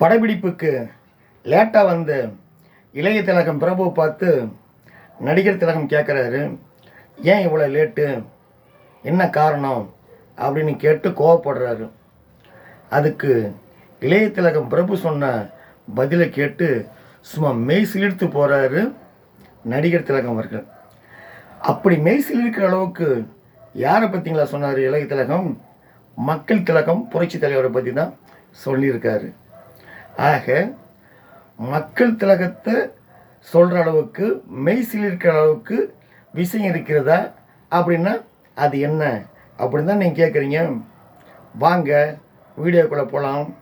படப்பிடிப்புக்கு லேட்டாக வந்து இளைய திலகம் பிரபு பார்த்து நடிகர் திலகம் கேட்குறாரு ஏன் இவ்வளோ லேட்டு? என்ன காரணம்? அப்படின்னு கேட்டு கோவப்படுறாரு. அதுக்கு இளைய திலகம் பிரபு சொன்ன பதிலை கேட்டு சும்மா மெய் சிலிர்த்து போகிறாரு நடிகர் திலகம் அவர்கள். அப்படி மெய் சிலிருக்கிற அளவுக்கு யாரை பற்றிங்களா சொன்னார் இளைய திலகம்? மக்கள் திலகம் புரட்சி தலைவரை பற்றி தான் சொல்லியிருக்காரு. ஆக மக்கள் திலகத்தை சொல்கிற அளவுக்கு மெய்சில் இருக்கிற அளவுக்கு விஷயம் இருக்கிறதா? அப்படின்னா அது என்ன? அப்படின்னு தான் நீங்கள் கேட்குறீங்க வாங்க வீடியோக்குள்ளே போகலாம்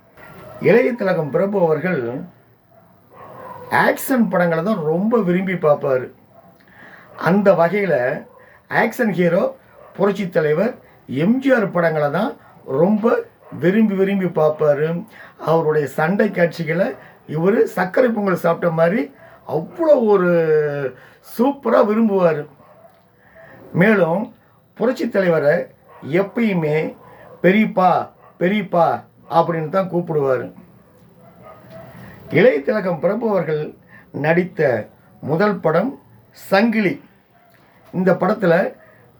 இளைய திலகம் பிரபு அவர்கள் ஆக்ஷன் படங்களை தான் ரொம்ப விரும்பி பார்ப்பார். அந்த வகையில் ஆக்ஷன் ஹீரோ புரட்சி தலைவர் எம்ஜிஆர் படங்களை தான் ரொம்ப விரும்பி விரும்பி பார்ப்பார். அவருடைய சண்டை காட்சிகளை இவர் சர்க்கரை பொங்கல் சாப்பிட்ட மாதிரி அவ்வளோ ஒரு சூப்பராக விரும்புவார். மேலும் புரட்சி தலைவரை எப்பயுமே பெரியப்பா பெரியப்பா அப்படின்னு தான் கூப்பிடுவார். இளைய திலகம் பிரபு அவர்கள் நடித்த முதல் படம் சங்கிலி. இந்த படத்தில்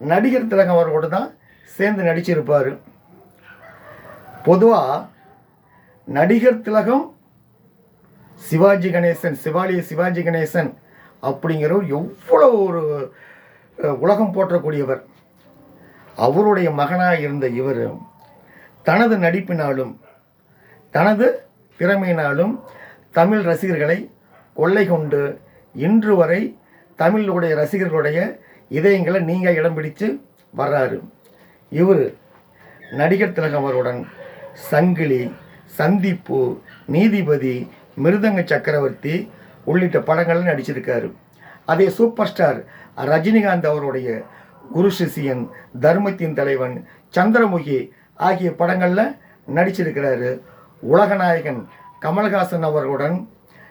நடிகர் திலகம் அவர்களோடு தான் சேர்ந்து நடிச்சிருப்பார். பொதுவாக நடிகர் திலகம் சிவாஜி கணேசன் சிவாலிய சிவாஜி கணேசன் அப்படிங்கிறவர் எவ்வளோ ஒரு உலகம் போற்றக்கூடியவர். அவருடைய மகனாக இருந்த இவர் தனது நடிப்பினாலும் தனது திறமையினாலும் தமிழ் ரசிகர்களை கொள்ளை கொண்டு இன்று வரை தமிழுடைய ரசிகர்களுடைய இதயங்களை நீங்கள் இடம் பிடித்து வர்றாரு. இவர் நடிகர் திலகம் அவருடன் சங்கிலி சந்திப்பு நீதிபதி மிருதங்க சக்கரவர்த்தி உள்ளிட்ட படங்களில் நடிச்சிருக்காரு. அதே சூப்பர் ஸ்டார் ரஜினிகாந்த் அவருடைய குரு சிஷியன் தர்மத்தின் தலைவன் சந்திரமுகி ஆகிய படங்களில் நடிச்சிருக்கிறாரு. உலகநாயகன் கமல்ஹாசன் அவர்களுடன்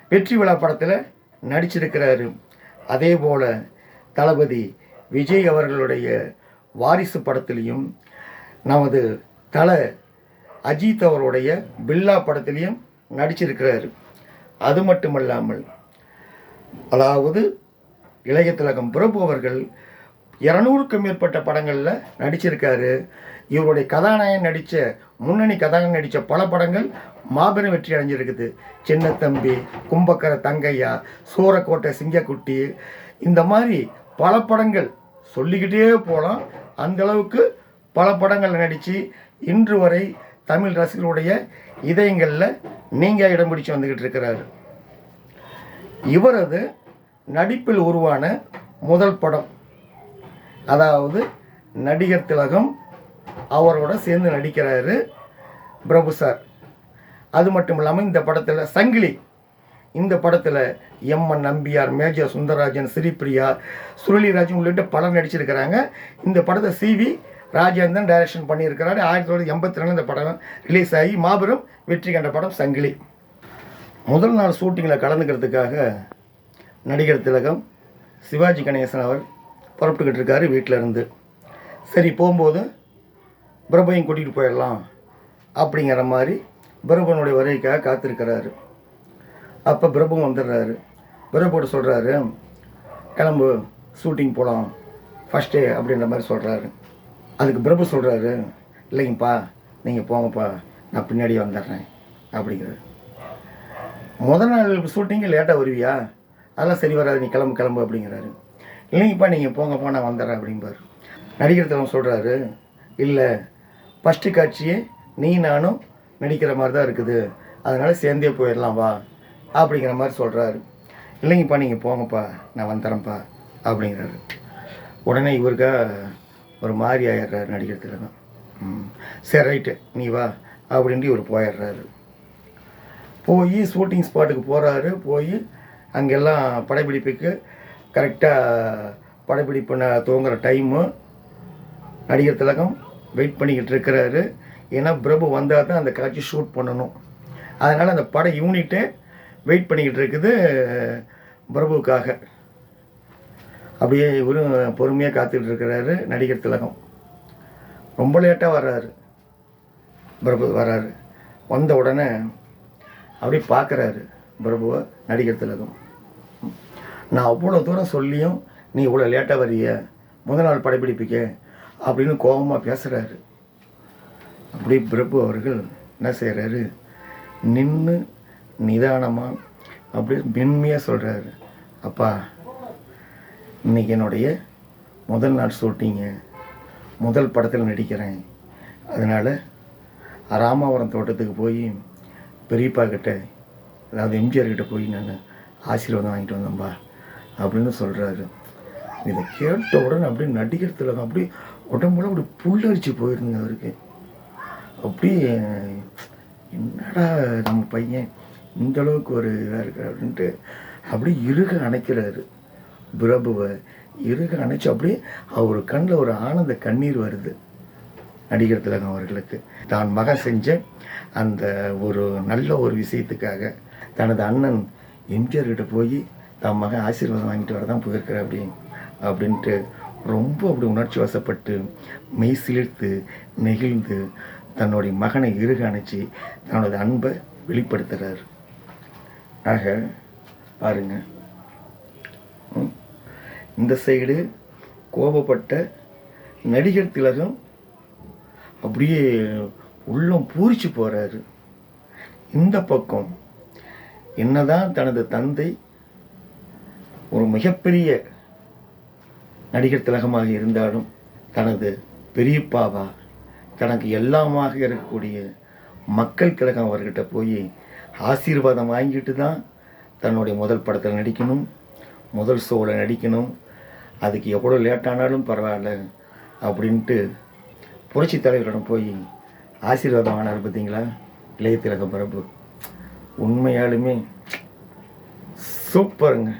வெற்றி விழா படத்தில் நடிச்சிருக்கிறாரு. அதே போல் தளபதி விஜய் அவர்களுடைய வாரிசு படத்திலையும் நமது தல அஜித் அவருடைய பில்லா படத்திலையும் நடிச்சிருக்கிறாரு. அது மட்டுமல்லாமல் அதாவது இளைய திலகம் பிரபு அவர்கள் இரநூறுக்கும் மேற்பட்ட படங்களில் நடிச்சிருக்காரு. இவருடைய கதாநாயகன் நடித்த முன்னணி கதாநாயகன் நடித்த பல படங்கள் மாபெரும் வெற்றி அடைஞ்சிருக்குது. சின்னத்தம்பி கும்பக்கர தங்கையா சூரக்கோட்டை சிங்கக்குட்டி இந்த மாதிரி பல படங்கள் சொல்லிக்கிட்டே போகலாம் அந்த அளவுக்கு பல படங்கள் நடித்து இன்று வரை தமிழ் ரசிகர்களுடைய இதயங்களில் நீங்கள் இடம் பிடிச்சு வந்துக்கிட்டு இருக்கிறாரு. இவரது நடிப்பில் உருவான முதல் படம் அதாவது நடிகர் திலகம் அவரோட சேர்ந்து நடிக்கிறாரு பிரபு சார். அது மட்டும் இல்லாமல் இந்த படத்தில் சங்கிலி இந்த படத்தில் எம்என் நம்பியார் மேஜர் சுந்தரராஜன் ஸ்ரீபிரியா சுருளிராஜன் உள்ளிட்ட பலர் நடிச்சிருக்கிறாங்க. இந்த படத்தை சிவி ராஜேந்திரன் டைரக்ஷன் பண்ணியிருக்கிறாரு. ஆயிரத்தி தொள்ளாயிரத்தி எண்பத்தி ரெண்டு இந்த படம் ரிலீஸ் ஆகி மாபெரும் வெற்றி கண்ட படம் சங்கிலி. முதல் நாள் ஷூட்டிங்கில் கலந்துக்கிறதுக்காக நடிகர் திலகம் சிவாஜி கணேசன் அவர் புறப்பட்டுக்கிட்டு இருக்காரு வீட்டில் இருந்து சரி போகும்போது பிரபையும் கூட்டிகிட்டு போயிடலாம் அப்படிங்கிற மாதிரி பிரபனுடைய வருகைக்காக காத்திருக்கிறாரு. அப்போ பிரபு வந்துடுறாரு. பிரபோடு சொல்கிறாரு கிளம்பு ஷூட்டிங் போகலாம் ஃபஸ்ட்டே அப்படின்ற மாதிரி சொல்கிறாரு அதுக்கு பிரபு சொல்கிறாரு இல்லைங்கப்பா நீங்கள் போங்கப்பா நான் பின்னாடியே வந்துடுறேன் அப்படிங்கிறாரு. முதல் நாள் ஷூட்டிங்கு லேட்டாக வருவியா? அதெல்லாம் சரி வராது நீ கிளம்பு கிளம்பு அப்படிங்கிறாரு. இல்லைங்கப்பா நீங்கள் போங்கப்பா நான் வந்துடுறேன் அப்படிம்பார். நடிகர் தலைவன் சொல்கிறாரு இல்லை ஃபஸ்ட்டு காட்சியே நீ நானும் நடிக்கிற மாதிரி தான் இருக்குது. அதனால் சேர்ந்தே போயிடலாம் வா அப்படிங்கிற மாதிரி சொல்கிறாரு இல்லைங்கப்பா நீங்கள் போங்கப்பா நான் வந்துடுறேன்ப்பா அப்படிங்கிறாரு. உடனே இவருக்கா ஒரு மாதிரி ஆயிடுறாரு நடிகர் திலகம் ம். சரி ரைட்டு. நீ வா அப்படின்ட்டு இவர் போயிடுறாரு. போய் ஷூட்டிங் ஸ்பாட்டுக்கு போகிறாரு போய் அங்கெல்லாம் படப்பிடிப்புக்கு கரெக்டாக படப்பிடிப்பு ந- துவங்குற டைமு நடிகர் திலகம் வெயிட் பண்ணிக்கிட்டு இருக்கிறாரு. ஏன்னா பிரபு வந்தால் தான் அந்த காட்சி ஷூட் பண்ணணும். அதனால் அந்த பட யூனிட்டே வெயிட் பண்ணிக்கிட்டு இருக்குது பிரபுவுக்காக. அப்படியே இவரும் பொறுமையாக காத்துட்டு இருக்கிறாரு நடிகர் திலகம். ரொம்ப லேட்டாக வர்றாரு. பிரபு வர்றாரு. வந்த உடனே அப்படி பார்க்குறாரு பிரபுவை நடிகர் திலகம். நான் அவ்வளோ தூரம் சொல்லியும் நீ இவ்வளோ லேட்டாக வரிய முதல் நாள் படப்பிடிப்புக்க அப்படின்னு கோபமாக பேசுகிறாரு அப்படி பிரபு அவர்கள் என்ன செய்கிறாரு நின்று நிதானமாக அப்படியே மென்மையாக சொல்கிறாரு அப்பா இன்னைக்கு என்னுடைய முதல் நாள் ஷூட்டிங்கு முதல் படத்தில் நடிக்கிறேன். அதனால் ராமாவரம் தோட்டத்துக்கு போய் பெரியப்பா கிட்ட அதாவது எம்ஜிஆர் கிட்ட போய் நான் ஆசீர்வாதம் வாங்கிட்டு வந்தேன்பா அப்படின்னு சொல்கிறாரு இதை கேட்ட உடனே அப்படியே நடிகர் திலகம் அப்படியே உடம்புல அப்படி புல்லரிச்சு போயிருந்தேங்க அவருக்கு. அப்படியே என்னடா நம்ம பையன் இந்த அளவுக்கு ஒரு இதாக இருக்கு அப்படின்ட்டு அப்படியே இருக அணைக்கிறாரு. பிரபுவை இறுக அணைச்சு அப்படியே அவர் கண்ணில் ஒரு ஆனந்த கண்ணீர் வருது. நடிகர் திலகம் அவர்களுக்கு. தான் மக செஞ்ச அந்த ஒரு நல்ல ஒரு விஷயத்துக்காக தனது அண்ணன் எம்ஜிஆர்கிட்ட போய் தன் மகன் ஆசீர்வாதம் வாங்கிட்டு வர தான் போயிருக்கிற அப்படி அப்படின்ட்டு ரொம்ப அப்படி உணர்ச்சி வசப்பட்டு மெய் சிலிர்த்து நெகிழ்ந்து தன்னுடைய மகனை இறுக அணைச்சி தன்னோட அன்பை வெளிப்படுத்துகிறார் ஆக பாருங்கள் இந்த சைடு கோபப்பட்ட நடிகர் திலகம் அப்படியே உள்ளம் பூரிச்சு போகிறாரு இந்த பக்கம் என்னதான் தனது தந்தை ஒரு மிகப்பெரிய நடிகர் திலகமாக இருந்தாலும் தனது பெரியப்பாவா தனக்கு எல்லாமாக இருக்கக்கூடிய மக்கள் திலகம் அவர்கிட்ட போய் ஆசீர்வாதம் வாங்கிட்டு தான் தன்னுடைய முதல் படத்தில் நடிக்கணும் முதல் ஷோவில் நடிக்கணும் அதுக்கு எவ்வளோ லேட்டானாலும் பரவாயில்ல அப்படின்ட்டு புரட்சி தலைவரிடம் போய் ஆசீர்வாதம் ஆனார் பார்த்தீங்களா? இளைய திலக பரப்பு உண்மையாலுமே சூப்பருங்க